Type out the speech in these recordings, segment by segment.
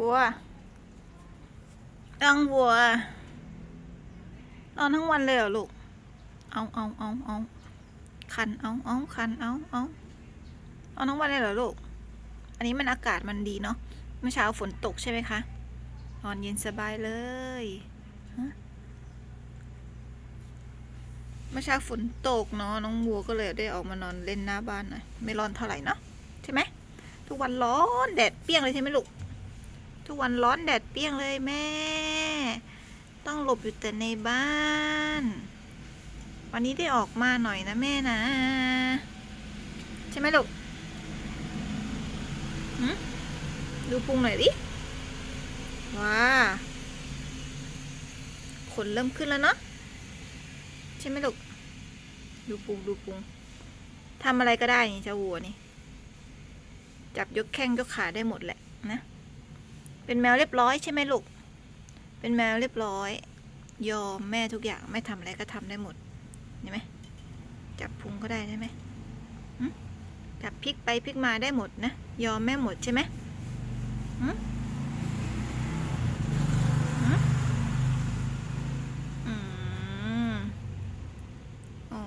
วัวตั้งวัวนอนทั้งวันเลยเหรอลูก เอาเอาเอาเอาคันเอาเอาคันเอาเอาเอาทั้งวันเลยเหรอลูก อันนี้มันอากาศมันดีเนาะ เมื่อเช้าฝนตกใช่ไหมคะ นอนเย็นสบายเลยฮะเมื่อเช้าฝนตกเนาะน้องวัวก็เลยได้ออกมานอนเล่นหน้าบ้านหน่อยไม่ร้อนเท่าไหร่เนาะใช่ไหมทุกวันร้อนแดดเปรี้ยงเลยใช่ไหมลูก ทุกวันร้อนแดดเปรี้ยงเลยแม่ ต้องหลบอยู่แต่ในบ้าน วันนี้ได้ออกมาหน่อยนะแม่นะ ใช่ไหมลูกดูพุงหน่อยดิ ว้า ขนเริ่มขึ้นแล้วเนาะ ใช่ไหมลูก ดูพุงดูพุงทำอะไรก็ได้นี่เจ้าวัวนี่ จับยกแข้งยกขาได้หมดแหละนะ เป็นแมวเรียบร้อยใช่ไหมลูก เป็นแมวเรียบร้อย ยอมแม่ทุกอย่างไม่ทำอะไรก็ทำได้หมดเห็นไหมจับพุงก็ได้ใช่ไหมจับพลิกไปพลิกมาได้หมดนะ ยอมแม่หมดใช่ไหมอืมอ๋อ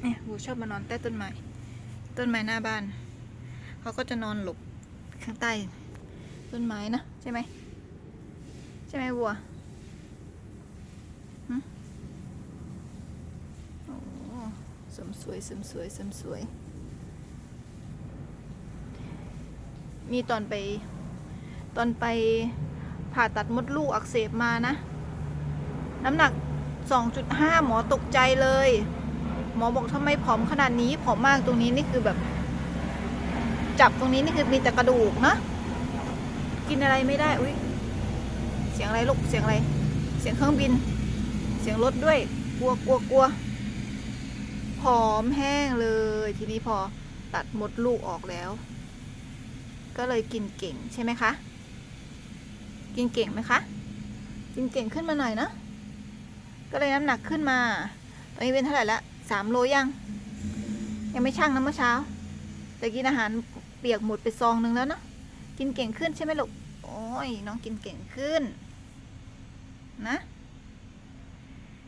เนี่ยบูชอบมานอนใต้ต้นไม้ ต้นไม้หน้าบ้าน เขาก็จะนอนหลบข้างใต้ต้นไม้นะ ใช่ไหมใช่ไหมวัวโอ้สมสวยสมสวยสมสวย มีตอนไป ตอนไปผ่าตัดมดลูกอักเสบมานะ น้ำหนัก 2.5 หมอตกใจเลย หมอบอกทำไมผอมขนาดนี้ผอมมากตรงนี้นี่คือแบบ จับตรงนี้นี่คือมีแต่กระดูกนะกินอะไรไม่ได้ อุ้ยเสียงอะไรลูก เสียงอะไร เสียงเครื่องบิน เสียงรถด้วย กลัวกลัวกลัวผอมแห้งเลย ทีนี้พอตัดมดลูกออกแล้ว ก็เลยกินเก่งใช่ไหมคะ กินเก่งไหมคะ กินเก่งขึ้นมาหน่อยนะก็เลยน้ำหนักขึ้นมา ตอนนี้เป็นเท่าไหร่ละสามโลยัง ยังไม่ชั่งนะเมื่อเช้า แต่กินอาหาร ปียกหมดไปซองหนึ่งแล้วนะ กินเก่งขึ้นใช่ไหมลูก โอ้ยน้องกินเก่งขึ้น นะ